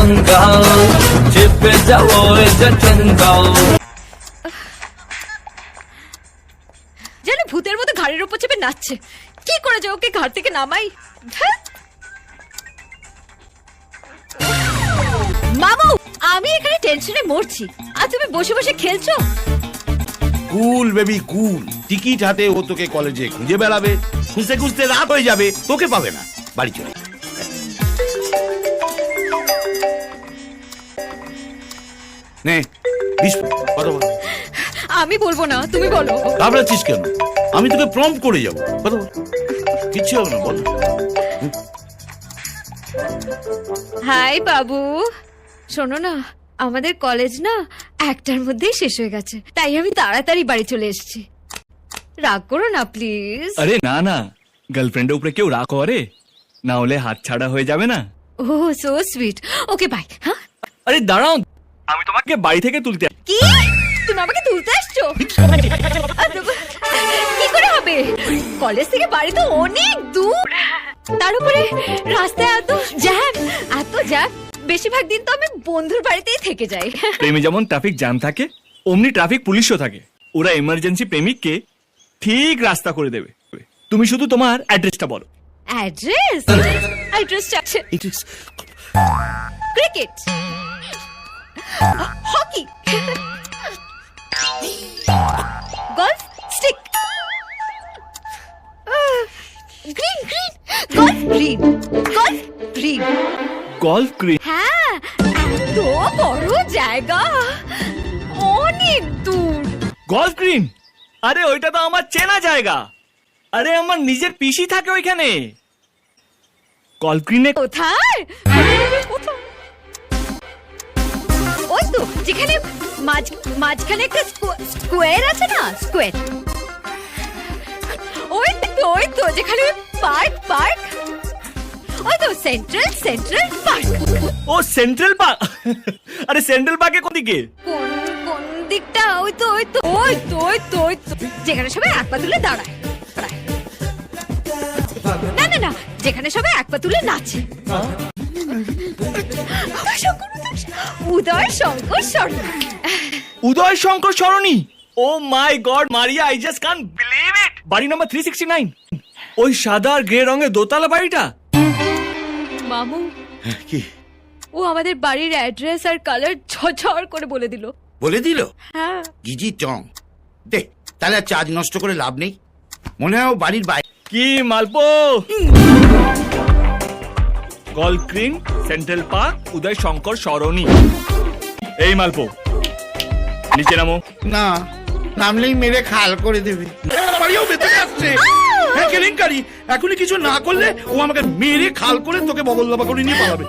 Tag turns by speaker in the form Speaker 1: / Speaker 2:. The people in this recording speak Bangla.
Speaker 1: মঙ্গল চেপে যাও যে জঙ্গল।
Speaker 2: যেন ভূতের মতো ঘাড়ের উপর চেপে নাচছে। কি করে যে ওকে ঘাট থেকে নামাই? ধ্যাৎ। মামু আমি এখানে টেনশনে মরছি। আর তুমি বসে বসে খেলছো?
Speaker 3: কুল বেবি কুল। টিকিট হাতে ও তোকে কলেজে খুঁজে বেড়াবে। খুঁজতে খুঁজতে রাত হয়ে যাবে তোকে পাবে না। বাড়ি চলে নে বিস্কুট কথা বল।
Speaker 2: আমি বলব না তুমি বলো।
Speaker 3: ঘাবড়াচ্ছিস কেন? আমি তোকে প্রম্প করে যাব। কথা বল। কিচ্ছু হবে না বল।
Speaker 2: হাই বাবু। শোনো না আমাদের কলেজ না একটার মধ্যেই শেষ হয়ে গেছে। তাই আমি তাড়াতাড়ি বাড়ি চলে এসেছি। রাগ করো না প্লিজ
Speaker 4: আরে না না। গার্লফ্রেন্ডের উপরে কেউ রাগ করে? না হলে হাত ছাড়া হয়ে যাবে না?
Speaker 2: Oh so sweet okay bye হ্যাঁ?
Speaker 4: আরে দাঁড়াও। আমি তোমাকে বাড়ি থেকে তুলতে
Speaker 2: কি? তুমি আমাকে তুলতে আসছো? কি করে হবে? কলেজ থেকে বাড়ি তো অনেক দূর। তার উপরে রাস্তায় এত জ্যাম এত জ্যাম। বেশিরভাগ দিন তো আমি বন্ধুর বাড়িতেই থেকে যাই।
Speaker 4: প্রেমে যেমন ট্রাফিক জ্যাম থাকে অমনি ট্রাফিক পুলিশও থাকে। ওরা এমার্জেন্সি প্রেমিককে ঠিক রাস্তা করে দেবে। তুমি শুধু তোমার অ্যাড্রেসটা বলো।
Speaker 2: Address address cricket hockey. Golf stick. Green green. Golf green. Golf green.
Speaker 4: Golf green.
Speaker 2: হ্যাঁ এত বড় জায়গা। অনেক দূর।
Speaker 4: Golf green. আরে ওইটা তো আমার চেনা জায়গা। আরে আমার নিজের পিসি থাকে ওইখানে। গল্ফ গ্রিনে
Speaker 2: কোথায়? কোথায়? মাঝখানে একটা স্কোয়ার আছে না? স্কোয়ার ওই তো ওই তো যেখানে পার্ক পার্ক ওই তো central Central Park
Speaker 4: oh Central Park আরে সেন্ট্রাল পার্কে কোন দিকে?
Speaker 2: কোন কোন দিকটা? ওই তো ওই তো ওই তো ওই তো ওই তো। যেখানে সবাই এক পা তুলে দাঁড়ায় দাঁড়ায়। না না না যেখানে সবাই এক পা তুলে নাচে। Uday Shankar
Speaker 4: Uday Shankar Sarani oh my god Maria I just can't believe it বাড়ি নাম্বার থ্রি সিক্সটি নাইন ওই সাদা আর গ্রে রঙের দোতলা বাড়িটা?
Speaker 2: মামু
Speaker 3: কি?
Speaker 2: ও আমাদের বাড়ির অ্যাড্রেস আর কালার ঝরঝর করে বলে দিল।
Speaker 3: বলে দিল?
Speaker 2: হ্যাঁ।
Speaker 3: গিজি টং দে তাহলে আর চার্জ নষ্ট করে লাভ নেই। মনে হয় ও বাড়ির বাইরে
Speaker 4: কি মালপো? Golf green Central Park Uday Shankar Sarani এই মালপো। নিচে নামো।
Speaker 3: না নামলেই মেরে খাল করে দেবে। বাড়িও বেঁচে যাচ্ছে। হ্যাঁ কেলেঙ্কারি। এখনই কিছু না করলে ও আমাকে মেরে খাল করে তোকে বগল দাবা করে নিয়ে পালাবে।